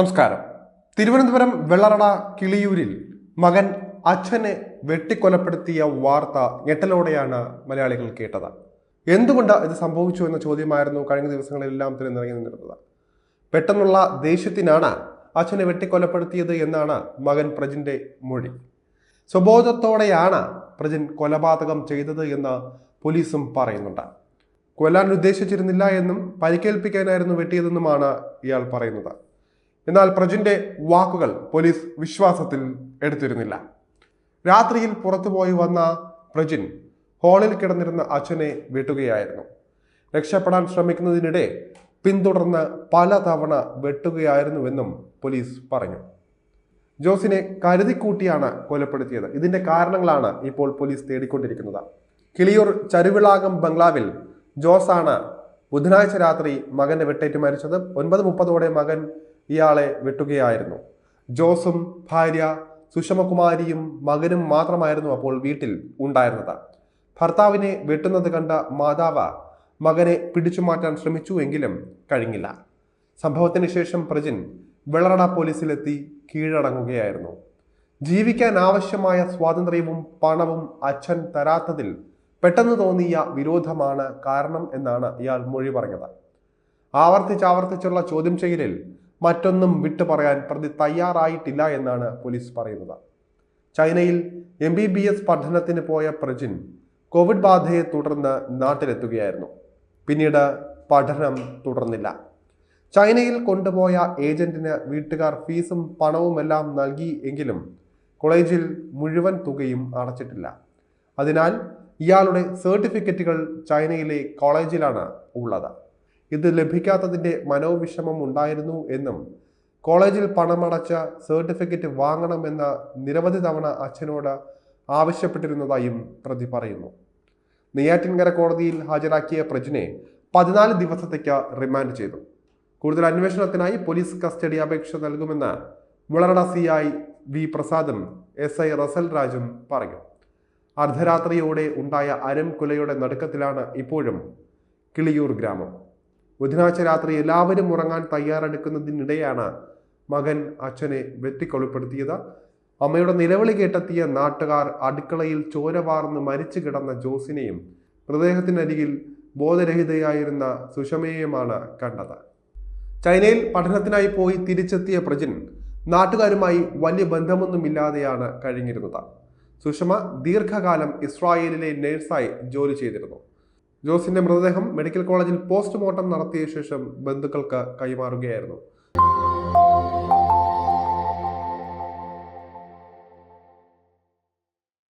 നമസ്കാരം. തിരുവനന്തപുരം വെള്ളറട കിളിയൂരിൽ മകൻ അച്ഛനെ വെട്ടിക്കൊലപ്പെടുത്തിയ വാർത്ത ഞെട്ടലോടെയാണ് മലയാളികൾ കേട്ടത്. എന്തുകൊണ്ട് ഇത് സംഭവിച്ചു എന്ന ചോദ്യമായിരുന്നു കഴിഞ്ഞ ദിവസങ്ങളിലെല്ലാം തന്നെ നിറങ്ങി നിന്നിരുന്നത്. പെട്ടെന്നുള്ള ദേഷ്യത്തിനാണ് അച്ഛനെ വെട്ടിക്കൊലപ്പെടുത്തിയത് എന്നാണ് മകൻ പ്രജിന്റെ മൊഴി. സ്വബോധത്തോടെയാണ് പ്രജിൻ കൊലപാതകം ചെയ്തത് എന്ന് പോലീസും പറയുന്നുണ്ട്. കൊല്ലാൻ ഉദ്ദേശിച്ചിരുന്നില്ല എന്നും പരിക്കേൽപ്പിക്കാനായിരുന്നു വെട്ടിയതെന്നുമാണ് ഇയാൾ പറയുന്നത്. എന്നാൽ പ്രജിന്റെ വാക്കുകൾ പോലീസ് വിശ്വാസത്തിൽ എടുത്തിരുന്നില്ല. രാത്രിയിൽ പുറത്തുപോയി വന്ന പ്രജിൻ ഹാളിൽ കിടന്നിരുന്ന അച്ഛനെ വെട്ടുകയായിരുന്നു. രക്ഷപ്പെടാൻ ശ്രമിക്കുന്നതിനിടെ പിന്തുടർന്ന് പലതവണ വെട്ടുകയായിരുന്നുവെന്നും പോലീസ് പറഞ്ഞു. ജോസിനെ കരുതിക്കൂട്ടിയാണ് കൊലപ്പെടുത്തിയത്. ഇതിന്റെ കാരണങ്ങളാണ് ഇപ്പോൾ പോലീസ് തേടിക്കൊണ്ടിരിക്കുന്നത്. കിളിയൂർ ചരുവിളാകം ബംഗ്ലാവിൽ ജോസാണ് ബുധനാഴ്ച രാത്രി മകന്റെ വെട്ടേറ്റ് മരിച്ചത്. ഒൻപത് മുപ്പതോടെ മകൻ ഇയാളെ വെട്ടുകയായിരുന്നു. ജോസും ഭാര്യ സുഷമകുമാരിയും മകനും മാത്രമായിരുന്നു അപ്പോൾ വീട്ടിൽ ഉണ്ടായിരുന്നത്. ഭർത്താവിനെ വെട്ടുന്നത് കണ്ട മാതാവ് മകനെ പിടിച്ചു മാറ്റാൻ ശ്രമിച്ചു എങ്കിലും കഴിഞ്ഞില്ല. സംഭവത്തിന് ശേഷം പ്രജിൻ വെള്ളറട പോലീസിലെത്തി കീഴടങ്ങുകയായിരുന്നു. ജീവിക്കാൻ ആവശ്യമായ സ്വാതന്ത്ര്യവും പണവും അച്ഛൻ തരാത്തതിൽ പെട്ടെന്ന് തോന്നിയ വിരോധമാണ് കാരണം എന്നാണ് ഇയാൾ മൊഴി പറഞ്ഞത്. ആവർത്തിച്ചാവർത്തിച്ചുള്ള ചോദ്യം ചെയ്യലിൽ മറ്റൊന്നും വിട്ടു പറയാൻ പ്രതി തയ്യാറായിട്ടില്ല എന്നാണ് പോലീസ് പറയുന്നത്. ചൈനയിൽ എം ബി ബി എസ് പഠനത്തിന് പോയ പ്രജിൻ കോവിഡ് ബാധയെ തുടർന്ന് നാട്ടിലെത്തുകയായിരുന്നു. പിന്നീട് പഠനം തുടർന്നില്ല. ചൈനയിൽ കൊണ്ടുപോയ ഏജന്റിന് വീട്ടുകാർ ഫീസും പണവുമെല്ലാം നൽകി എങ്കിലും കോളേജിൽ മുഴുവൻ തുകയും അടച്ചിട്ടില്ല. അതിനാൽ ഇയാളുടെ സർട്ടിഫിക്കറ്റുകൾ ചൈനയിലെ കോളേജിലാണ് ഉള്ളത്. ഇത് ലഭിക്കാത്തതിന്റെ മനോവിഷമം ഉണ്ടായിരുന്നു എന്നും കോളേജിൽ പണമടച്ച സർട്ടിഫിക്കറ്റ് വാങ്ങണമെന്ന നിരവധി തവണ അച്ഛനോട് ആവശ്യപ്പെട്ടിരുന്നതായും പ്രതി പറയുന്നു. നെയ്യാറ്റിൻകര കോടതിയിൽ ഹാജരാക്കിയ പ്രജിനെ പതിനാല് ദിവസത്തേക്ക് റിമാൻഡ് ചെയ്തു. കൂടുതൽ അന്വേഷണത്തിനായി പോലീസ് കസ്റ്റഡി അപേക്ഷ നൽകുമെന്ന് വിളറട സി ഐ വി പ്രസാദും എസ് ഐ റസൽ രാജും പറഞ്ഞു. അർദ്ധരാത്രിയോടെ ഉണ്ടായ അരം കുലയുടെ നടുക്കത്തിലാണ് ഇപ്പോഴും കിളിയൂർ ഗ്രാമം. ബുധനാഴ്ച രാത്രി എല്ലാവരും ഉറങ്ങാൻ തയ്യാറെടുക്കുന്നതിനിടെയാണ് മകൻ അച്ഛനെ വെട്ടിക്കൊലപ്പെടുത്തിയത്. അമ്മയുടെ നിലവിളി കേട്ടെത്തിയ നാട്ടുകാർ അടുക്കളയിൽ ചോര വാർന്ന് മരിച്ചു കിടന്ന ജോസിനെയും മൃതദേഹത്തിനരികിൽ ബോധരഹിതയായിരുന്ന സുഷമയെയുമാണ് കണ്ടത്. ചൈനയിൽ പഠനത്തിനായി പോയി തിരിച്ചെത്തിയ പ്രജിൻ നാട്ടുകാരുമായി വലിയ ബന്ധമൊന്നുമില്ലാതെയാണ് കഴിഞ്ഞിരുന്നത്. സുഷമ ദീർഘകാലം ഇസ്രായേലിലെ നഴ്സായി ജോലി ചെയ്തിരുന്നു. ജോസിന്റെ മൃതദേഹം മെഡിക്കൽ കോളേജിൽ പോസ്റ്റ്മോർട്ടം നടത്തിയ ശേഷം ബന്ധുക്കൾക്ക് കൈമാറുകയായിരുന്നു.